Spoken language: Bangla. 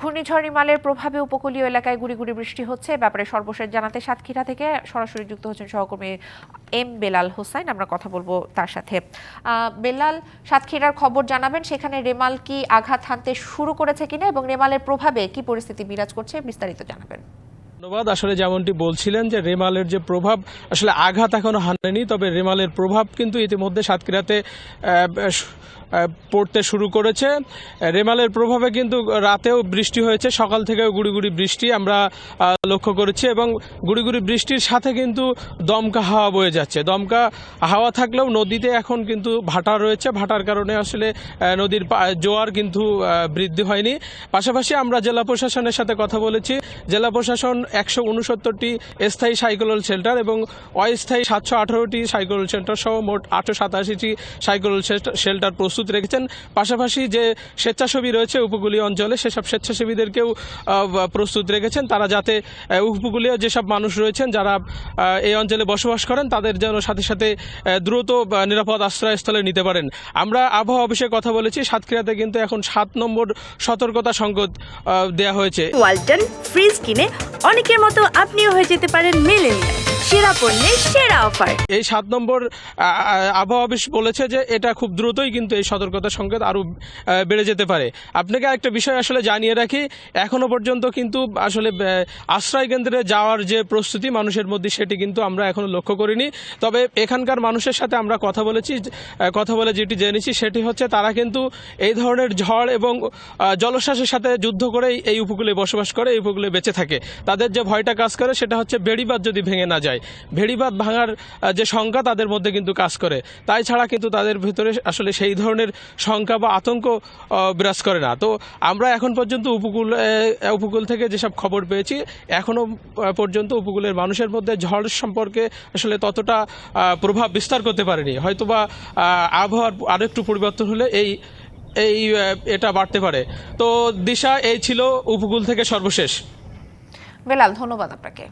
ঘূর্ণিঝড় রিমালের প্রভাবে উপকূলীয় এলাকায় গুড়ি গুড়ি বৃষ্টি হচ্ছে। ব্যাপারে সর্বশেষ জানাতে সাতক্ষীরা থেকে সরাসরি যুক্ত হচ্ছেন সহকর্মী এম বেলাল হোসাইন। আমরা কথা বলব তার সাথে। বেলাল, সাতক্ষীরার খবর জানাবেন, সেখানে রেমাল কি আঘাত হানতে শুরু করেছে কিনা এবং রেমালের প্রভাবে কি পরিস্থিতি বিরাজ করছে বিস্তারিত জানাবেন। ধন্যবাদ। আসলে যেমনটি বলছিলেন যে রেমালের যে প্রভাব, আসলে আঘাত এখনও হানেনি, তবে রেমালের প্রভাব কিন্তু ইতিমধ্যে সাতক্ষীরাতে পড়তে শুরু করেছে। রেমালের প্রভাবে কিন্তু রাতেও বৃষ্টি হয়েছে, সকাল থেকেও গুড়ি গুড়ি বৃষ্টি। আমরা লক্ষ্য করেছি এবং গুড়ি গুড়ি বৃষ্টির সাথে কিন্তু দমকা হাওয়া বয়ে যাচ্ছে। দমকা হাওয়া থাকলেও নদীতে এখন কিন্তু ভাটা রয়েছে। ভাটার কারণে আসলে নদীর জোয়ার কিন্তু বৃদ্ধি হয়নি। পাশাপাশি আমরা জেলা প্রশাসনের সাথে কথা বলেছি। জেলা প্রশাসন একশো উনসত্তরটি স্থায়ী সাইকেল শেল্টার এবং অস্থায়ী সাতশো আঠারোটি সাইকেল শেল্টার সহ মোট আটশো সাতাশিটি সাইকেল শেল্টার প্রস্তুত রেখেছেন। পাশাপাশি যে স্বেচ্ছাসেবী রয়েছে উপকূলীয় অঞ্চলে, সেসব স্বেচ্ছাসেবীদেরকেও প্রস্তুত রেখেছেন। তারা যাতে উপকূলীয় যেসব মানুষ রয়েছেন, যারা এই অঞ্চলে বসবাস করেন, তাদের যেন সাথে সাথে দ্রুত নিরাপদ আশ্রয়স্থলে নিতে পারেন। আমরা আবহাওয়া অফিসে কথা বলেছি, সাতক্ষীরাতে কিন্তু এখন সাত নম্বর সতর্কতা সংকেত দেয়া হয়েছে। ওয়ালটন ফ্রিজ কিনে অনেকের মতো আপনিও হয়ে যেতে পারেন মেলেনিয়া সেরা পণ্যের সেরা অফার। এই সাত নম্বর আবহাওয়া অফিস বলেছে যে এটা খুব দ্রুতই কিন্তু এই সতর্কতা সংকেত আরও বেড়ে যেতে পারে। আপনাকে একটা বিষয় আসলে জানিয়ে রাখি এখনও পর্যন্ত কিন্তু আসলে আশ্রয় কেন্দ্রে যাওয়ার যে প্রস্তুতি মানুষের মধ্যে সেটি কিন্তু আমরা এখনও লক্ষ্য করিনি। তবে এখানকার মানুষের সাথে আমরা কথা বলেছি কথা বলে যেটি জেনেছি সেটি হচ্ছে তারা কিন্তু এই ধরনের ঝড় এবং আ, জলোচ্ছ্বাসের সাথে যুদ্ধ করে এই উপকূলে বসবাস করে এই উপকূলে বেঁচে থাকে। তাদের যে ভয়টা কাজ করে সেটা হচ্ছে বেড়িবাঁধ যদি ভেঙে না যায়। ভেড়িবাঁধ ভাঙার যে শঙ্কা তাদের মধ্যে কিন্তু কাজ করে। তাই ছাড়া কিন্তু তাদের ভিতরে আসলে সেই ধরনের শঙ্কা বা আতঙ্ক বিরাজ করে না। তো আমরা এখন পর্যন্ত উপকূল উপকূল থেকে যেসব খবর পেয়েছি, এখনও পর্যন্ত উপকূলের মানুষের মধ্যে ঝড় সম্পর্কে আসলে ততটা প্রভাব বিস্তার করতে পারেনি। হয়তোবা আবহাওয়ার আরেকটু পরিবর্তন হলে এই এই এটা বাড়তে পারে। তো দিশা এই ছিল উপকূল থেকে সর্বশেষ। বেলাল ধন্যবাদ আপনাকে।